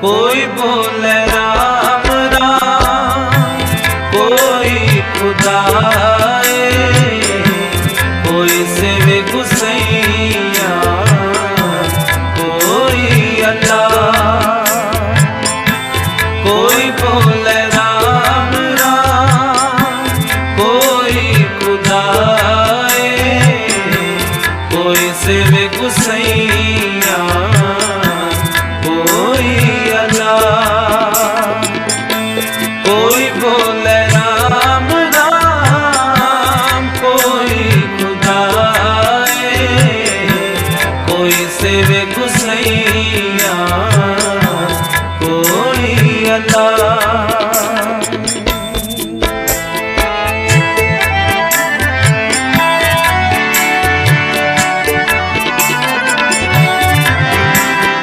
ਕੋਈ ਬੋਲੇ ਰਾਮ ਰਾਮ। ਕੋਈ ਖੁਦਾਏ, ਕੋਈ ਸੇਵੇ ਗੁਸਈਆ ਕੋਈ ਅੱਲਾ ਕੋਈ ਬੋਲੇ ਰਾਮ ਰਾਮ। ਕੋਈ ਖੁਦਾਏ, ਕੋਈ ਸੇਵੇ ਗੁਸਈਆ से वे गुसई